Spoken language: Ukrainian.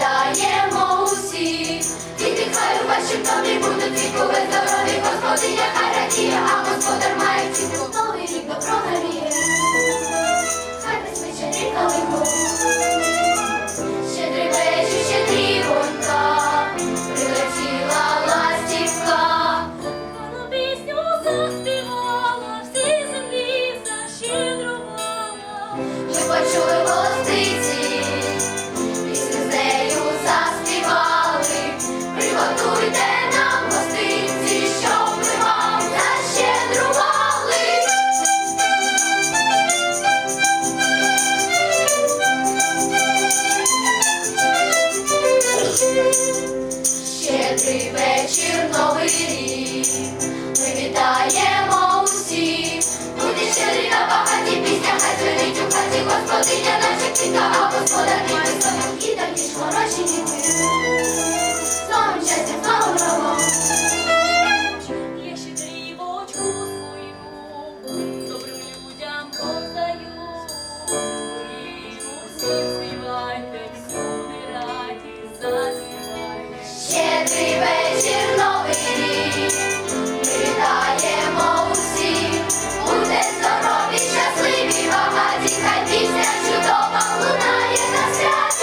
вітаємо усіх. Діти, хай у вашім домі будуть вікове здорові, Господи, хай радіє, а господар має цінку. Новий рік до даріє, хай присвячений. Щедрий вечір, щедрі вонька, прилетіла ластівка. Пісню заспівала, всі землі защедрувала. Ми почули голосиці. Щедрий вечір, новий рік. Здорові, щасливі, багаті, хай пісня чудова лунає на свят.